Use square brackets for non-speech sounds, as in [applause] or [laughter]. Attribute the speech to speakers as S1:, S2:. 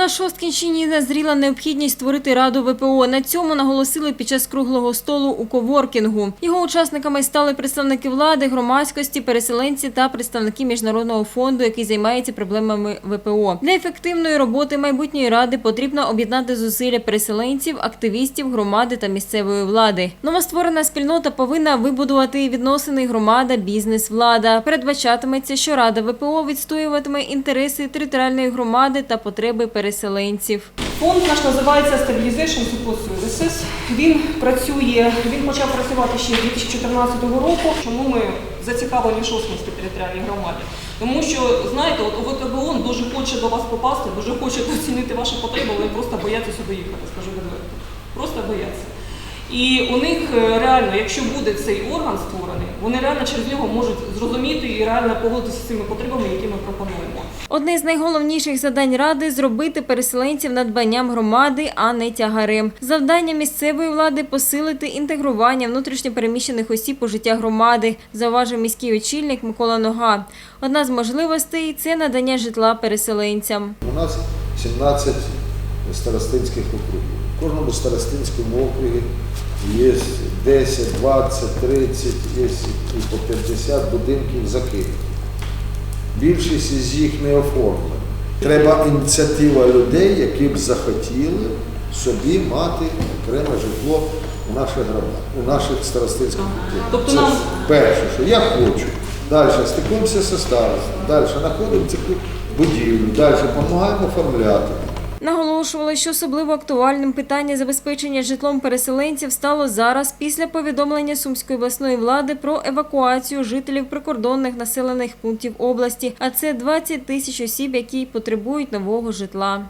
S1: На Шосткінщині назріла необхідність створити раду ВПО. На цьому наголосили під час круглого столу у коворкінгу. Його учасниками стали представники влади, громадськості, переселенці та представники міжнародного фонду, який займається проблемами ВПО. Для ефективної роботи майбутньої ради потрібно об'єднати зусилля переселенців, активістів, громади та місцевої влади. Новостворена спільнота повинна вибудувати відносини громада, бізнес, влада. Передбачатиметься, що рада ВПО відстоюватиме інтереси територіальної громади та потреби переселенців.
S2: Фонд наш називається Stabilization Support Services. Він працює, він почав працювати ще з 2014 року. Чому ми зацікавлені в Шосткинській територіальній громаді? Тому що, знаєте, от ОВКБ дуже хоче до вас попасти, дуже хоче [laughs] оцінити ваші потреби, але просто бояться сюди їхати, скажу відверто. Просто бояться. І у них е, реально, якщо буде цей орган створений, вони реально через нього можуть зрозуміти і реально погодитися з цими потребами, які ми пропонуємо.
S1: Одне з найголовніших завдань ради зробити переселенців надбанням громади, а не тягарем. Завдання місцевої влади посилити інтегрування внутрішньопереміщених осіб у життя громади, зауважив міський очільник Микола Нога. Одна з можливостей це надання житла переселенцям.
S3: У нас 17 старостинських округів. В кожному старостинському округі є 10, 20, 30, є і по 50 будинків закинутих. Більшість із їх не оформлена. Треба ініціатива людей, які б захотіли собі мати окреме житло у наших громадах, у наших старостинських округах.
S2: Тобто нам-
S3: перше, що я хочу. Далі стикуємося зі старостом, далі знаходимо таку будівлю, далі допомагаємо оформляти.
S1: Наголошували, що особливо актуальним питання забезпечення житлом переселенців стало зараз після повідомлення Сумської обласної влади про евакуацію жителів прикордонних населених пунктів області. А це 20 тисяч осіб, які потребують нового житла.